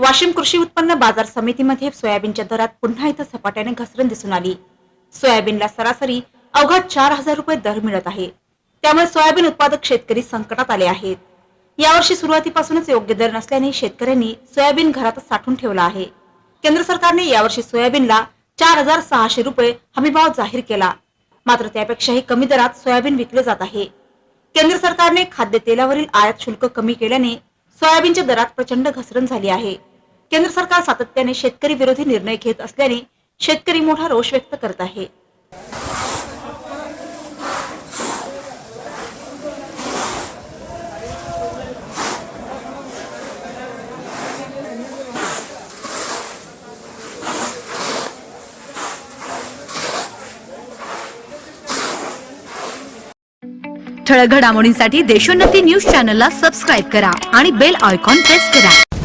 वाशिम कृषी उत्पन्न बाजार समितीमध्ये सोयाबीनच्या दरात पुन्हा इथं झपाट्याने घसरण दिसून आली. सोयाबीनला सरासरी अवघा चार हजार रुपये दर मिळत आहे. त्यामुळे सोयाबीन उत्पादक शेतकरी संकटात आले आहेत. यावर्षी सुरुवातीपासूनच योग्य दर नसल्याने शेतकऱ्यांनी सोयाबीन घरातच साठवून ठेवला आहे. केंद्र सरकारने यावर्षी सोयाबीनला चार हजार सहाशे रुपये हमीभाव जाहीर केला. मात्र त्यापेक्षाही कमी दरात सोयाबीन विकले जात आहे. केंद्र सरकारने खाद्यतेलावरील आयात शुल्क कमी केल्याने सोयाबीनच्या दरात प्रचंड घसरण झाली आहे. केंद्र सरकार सातत्याने शेतकरी विरोधी निर्णय घेत असल्याने शेतकरी मोठा रोष व्यक्त करत आहे. ठळक घडामोडींसाठी देशोन्नती न्यूज चॅनलला सबस्क्राईब करा आणि बेल आयकॉन प्रेस करा.